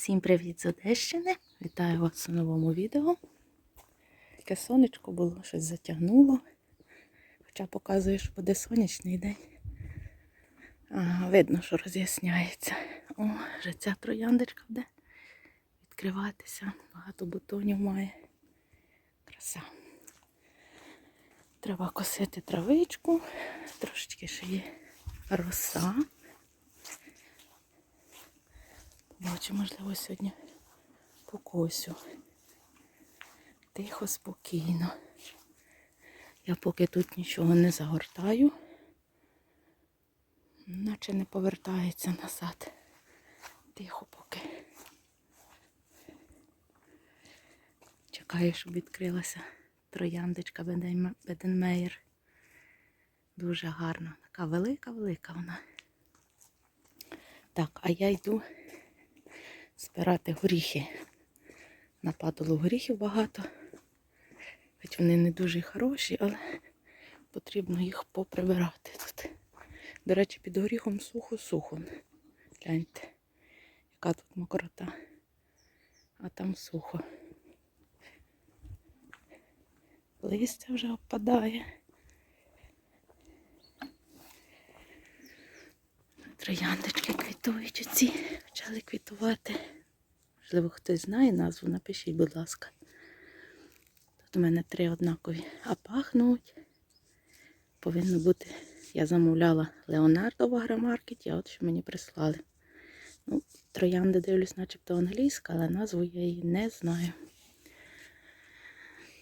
Всім привіт з Одещини! Вітаю вас у новому відео. Таке сонечко було, щось затягнуло. Хоча показує, що буде сонячний день. Ага, видно, що роз'ясняється. О, вже ця трояндочка буде відкриватися. Багато бутонів має. Краса. Треба косити травичку. Трошечки ще є роса. Бачу, можливо, сьогодні покосю. Тихо, спокійно. Я поки тут нічого не загортаю, наче не повертається назад. Тихо поки. Чекаю, щоб відкрилася трояндочка Беден- Беденмейер. Дуже гарна. Така велика-велика вона. Так, а я йду збирати горіхи. Нападало горіхів багато. Хоч вони не дуже хороші, але потрібно їх поприбирати тут. До речі, під горіхом сухо-сухо. Гляньте, яка тут мокрота. А там сухо. Листя вже опадає. Трояндочки квітують оці, почали квітувати. Можливо, хтось знає назву, напишіть, будь ласка. Тут у мене три однакові, а пахнуть. Повинно бути. Я замовляла Леонардо в агромаркеті, а от що мені прислали. Ну, троянди дивлюсь, начебто англійська, але назву я її не знаю.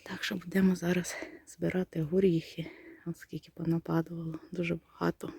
Так що будемо зараз збирати горіхи, оскільки понападувало дуже багато.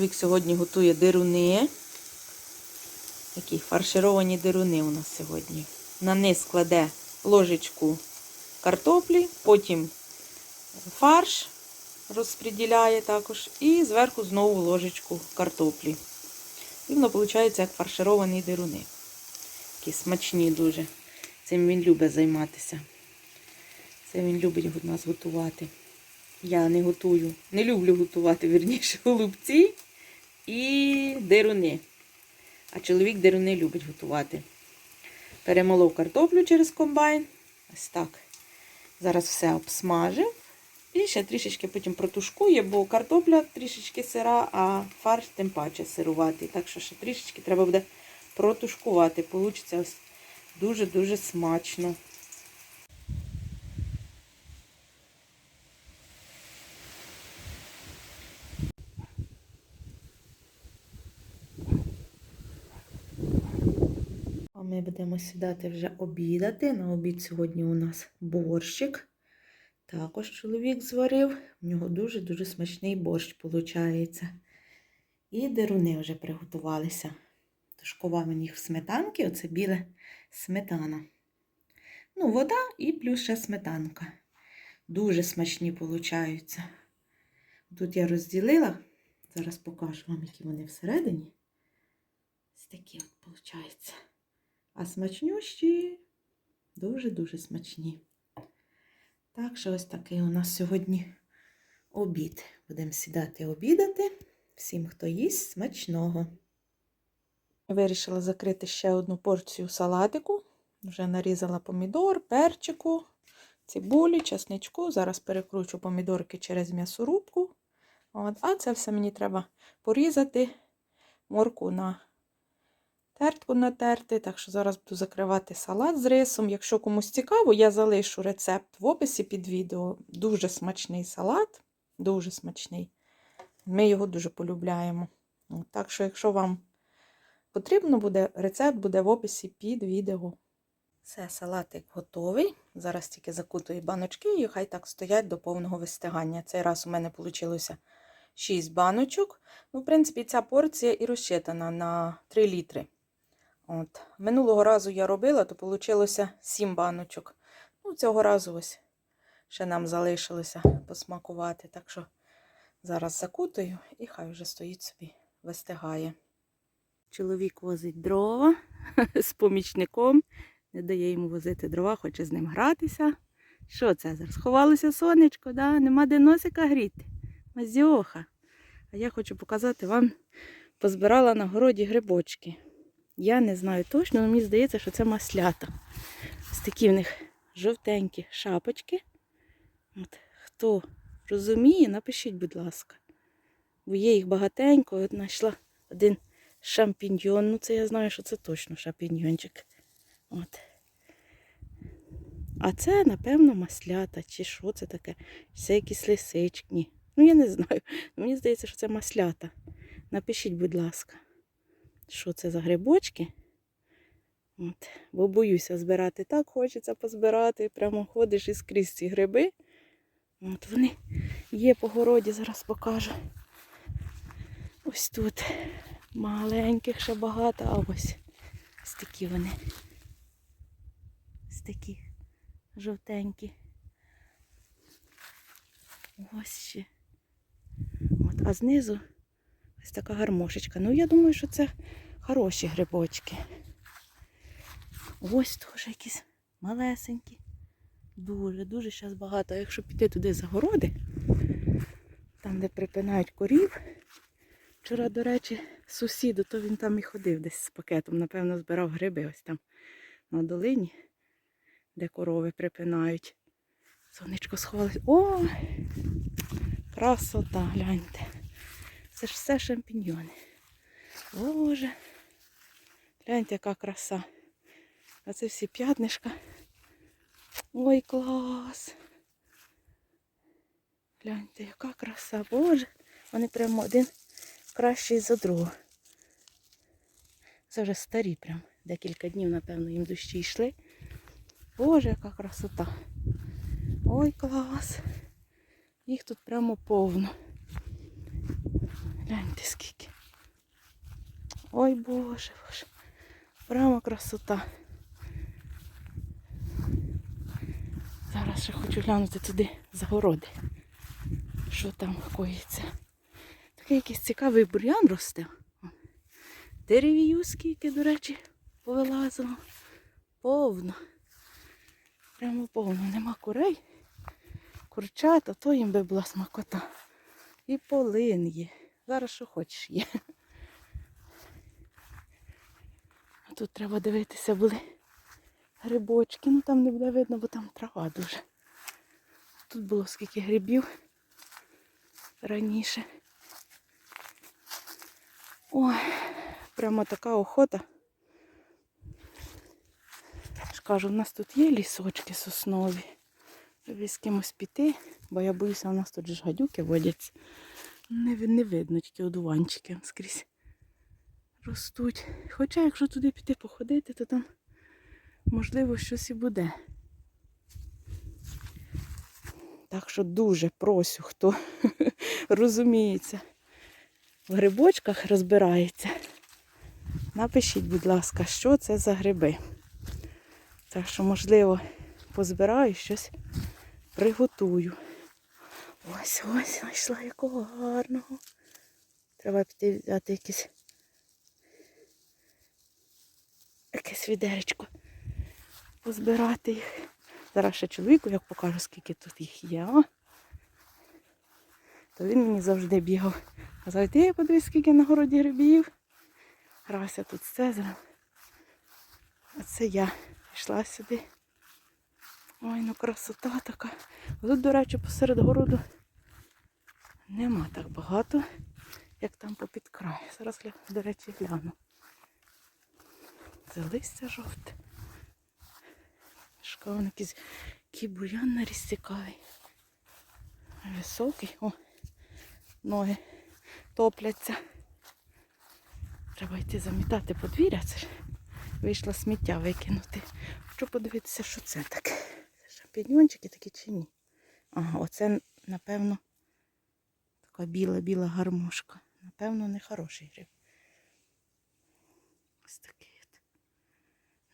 Чоловік сьогодні готує дируни. Такі фаршировані дируни у нас сьогодні. На низ кладе ложечку картоплі, потім фарш розподіляє також, і зверху знову ложечку картоплі. І воно виходить як фаршировані дируни. Такі смачні дуже. Цим він любить займатися. Це він любить у нас готувати. Я не готую, не люблю готувати, вірніше, голубці і дируни. А чоловік дируни любить готувати. Перемолов картоплю через комбайн. Ось так. Зараз все обсмажив. І ще трішечки потім протушкує, бо картопля трішечки сира, а фарш тим паче сируватий. Так що ще трішечки треба буде протушкувати. Получиться ось дуже-дуже смачно. А ми будемо сідати вже обідати. На обід сьогодні у нас борщик. Також чоловік зварив. У нього дуже-дуже смачний борщ виходить. І деруни вже приготувалися. Тушкував їх в сметанки, оце біле сметана. Ну, вода і плюс ще сметанка. Дуже смачні получаються. Тут я розділила. Зараз покажу вам, які вони всередині. Ось такі от виходять. А смачнющі, дуже-дуже смачні. Так що ось такий у нас сьогодні обід. Будемо сідати обідати. Всім, хто їсть, смачного. Вирішила закрити ще одну порцію салатику. Вже нарізала помідор, перчику, цибулі, часничку. Зараз перекручу помідорки через м'ясорубку. От. А це все мені треба порізати морку на тертку натерти. Так що зараз буду закривати салат з рисом. Якщо комусь цікаво, я залишу рецепт в описі під відео. Дуже смачний салат, дуже смачний. Ми його дуже полюбляємо. Так що, якщо вам потрібно буде, рецепт буде в описі під відео. Все, салатик готовий. Зараз тільки закутую баночки і хай так стоять до повного вистигання. Цей раз у мене вийшло 6 баночок. Ну, в принципі, ця порція і розчитана на 3 літри. От. Минулого разу я робила, то вийшло 7 баночок. Ну, цього разу ось ще нам залишилося посмакувати. Так що зараз закутую і хай вже стоїть собі, вистигає. Чоловік возить дрова з помічником. Не дає йому возити дрова, хоче з ним гратися. Що це зараз? Сховалося сонечко, да? нема де носика гріти. Мазьоха. А я хочу показати вам, позбирала на городі грибочки. Я не знаю точно, але мені здається, що це маслята. Ось такі в них жовтенькі шапочки. От, хто розуміє, напишіть, будь ласка. Бо є їх багатенько, от знайшла один шампіньйон. Ну, це я знаю, що це точно шампіньйончик. От. А це, напевно, маслята, чи що це таке? Це якісь лисички. Ну, я не знаю. Мені здається, що це маслята. Напишіть, будь ласка, що це за грибочки. От. Бо боюся збирати. Так хочеться позбирати. Прямо ходиш і скрізь ці гриби. От вони є по городі, зараз покажу. Ось тут маленьких ще багато, а ось ось такі вони. Ось такі жовтенькі. Ось ще. От, а знизу ось така гармошечка. Ну, я думаю, що це хороші грибочки. Ось теж якісь малесенькі. Дуже, дуже зараз багато. Якщо піти туди за городи, там, де припинають корів. Вчора, до речі, сусіду, то він там і ходив десь з пакетом, напевно, збирав гриби ось там на долині, де корови припинають. Сонечко сховалось. О! Красота, гляньте. Це ж все шампіньйони. Боже. Гляньте, яка краса. А це всі п'ятнишка. Ой, клас. Гляньте, яка краса. Боже. Вони прямо один кращий за другого. Це вже старі прям. Декілька днів, напевно, їм дощі йшли. Боже, яка красота. Ой, клас. Їх тут прямо повно. Гляньте скільки. Ой, боже, боже. Прямо красота. Зараз ще хочу глянути туди за городи. Що там коїться. Такий якийсь цікавий бур'ян росте. Деревію скільки, до речі, повилазило. Повно. Прямо повно. Нема курей. Курчат, а то їм би була смакота. І полин є. Зараз що хочеш є. Тут треба дивитися, були грибочки. Ну там не буде видно, бо там трава дуже. Тут було скільки грибів раніше. Ой, прямо така охота. ж кажу, у нас тут є лісочки соснові. Тобі з кимось піти, бо я боюся, у нас тут ж гадюки водяться. Не, не видно, тільки одуванчики скрізь ростуть. Хоча, якщо туди піти походити, то там можливо щось і буде. Так що дуже просю, хто розуміється в грибочках розбирається. Напишіть, будь ласка, що це за гриби. Так що, можливо, позбираю щось приготую. Ось ось знайшла якого гарного. Треба піти взяти якесь якесь відеречко. Позбирати їх. Зараз ще чоловіку як покажу, скільки тут їх є. То він мені завжди бігав. Казав, ти подивись, скільки на городі грибів. Грався тут з Цезарем. А це я пішла сюди. Ой, ну красота така. Тут, до речі, посеред городу нема так багато, як там попід край. Зараз, до речі, гляну. Це листя жовте. Шкаун якийсь який бур'ян наріс цікавий. Високий. О, ноги топляться. Треба йти замітати подвір'я. Це вийшло сміття викинути. хочу подивитися, що це таке. Шампіньончики такі чи ні? Ага, оце, напевно, така біла-біла гармошка. Напевно, не хороший гриб. Ось такий от.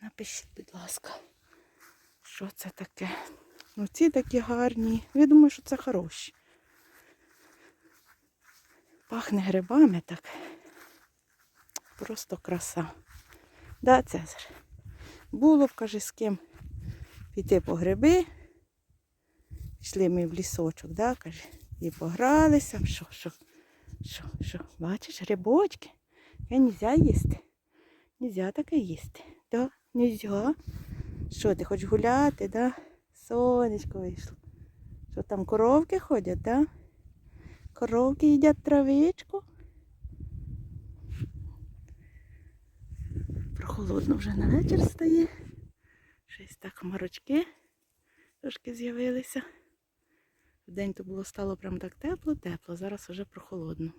Напишіть, будь ласка, що це таке. Ну, ці такі гарні. Я думаю, що це хороші. Пахне грибами так. Просто краса. Да, Цезар? Було б, каже, з ким піти по гриби. Пішли ми в лісочок, да, каже, і погралися. Що, що, що, що, бачиш, грибочки? Я нельзя їсти. Нельзя таке їсти. Да, нельзя. Що, ти хочеш гуляти, да? Сонечко вийшло. Що там коровки ходять, да? Коровки їдять травичку. Прохолодно вже на вечір стає. Щось так хмарочки трошки з'явилися. Вдень то було стало прям так тепло-тепло, зараз вже прохолодно.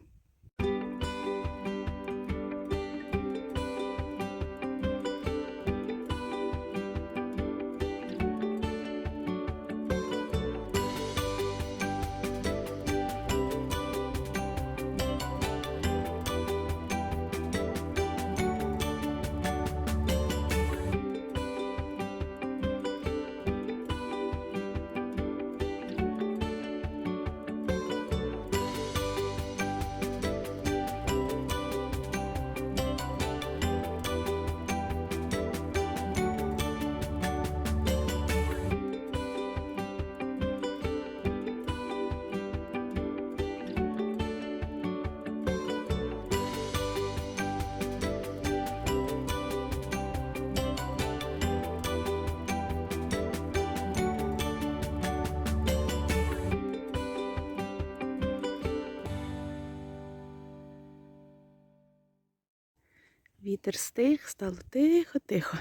Вітер стих, стало тихо-тихо,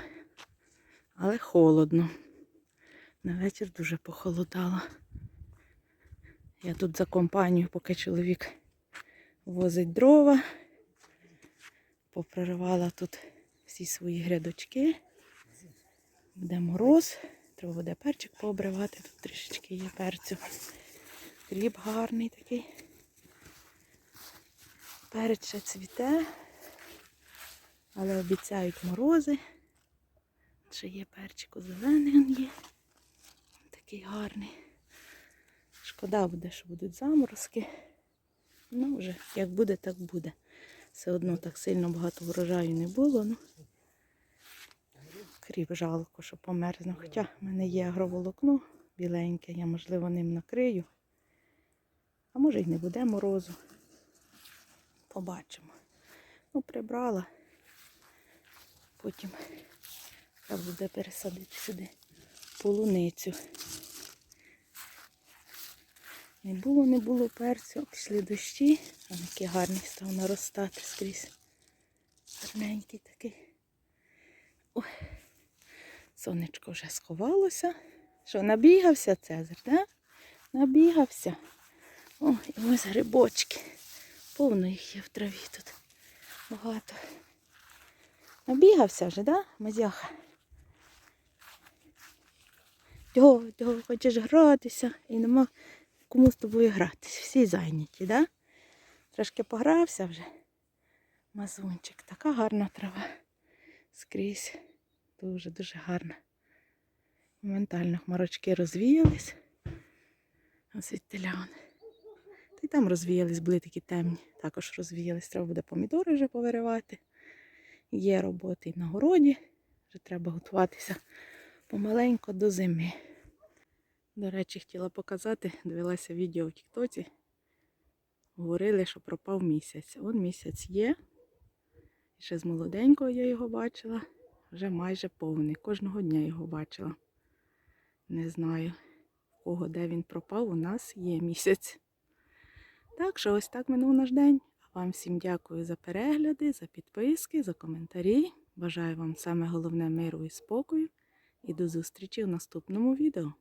але холодно. На вечір дуже похолодало. Я тут за компанію, поки чоловік возить дрова, попроривала тут всі свої грядочки. Буде мороз, треба буде перчик пообривати, тут трішечки є перцю. Кріп гарний такий. Перець ще цвіте. Але обіцяють морози. Ще є перчику зелений він є. Такий гарний. Шкода буде, що будуть заморозки. Ну, вже як буде, так буде. Все одно так сильно багато врожаю не було. Ну. Кріп жалко, що померзне. Хоча в мене є агроволокно біленьке, я, можливо, ним накрию. А може й не буде морозу. Побачимо. Ну, прибрала. Потім треба буде пересадити сюди полуницю. Не було, не було перцю, пішли дощі, а який гарний став наростати скрізь. Гарненький такий. Ой, сонечко вже сховалося. Що, набігався Цезар, так? Набігався. О, і ось грибочки. Повно їх є в траві тут. Багато. Набігався вже, да, Мазяха? Дьо, дьо, хочеш гратися і нема кому з тобою гратись. Всі зайняті, да? Трошки погрався вже. Мазунчик. Така гарна трава. Скрізь. Дуже-дуже гарна. Моментально хмарочки розвіялись. Ось від телян. Та й там розвіялись, були такі темні. Також розвіялись. Треба буде помідори вже повиривати. Є роботи і на городі. Вже треба готуватися помаленько до зими. До речі, хотіла показати, дивилася відео в Тіктоці. Говорили, що пропав місяць. Он місяць є. Ще з молоденького я його бачила. Вже майже повний. Кожного дня його бачила. Не знаю, кого де він пропав, у нас є місяць. Так що ось так минув наш день. Вам всім дякую за перегляди, за підписки, за коментарі. Бажаю вам саме головне миру і спокою. І до зустрічі в наступному відео.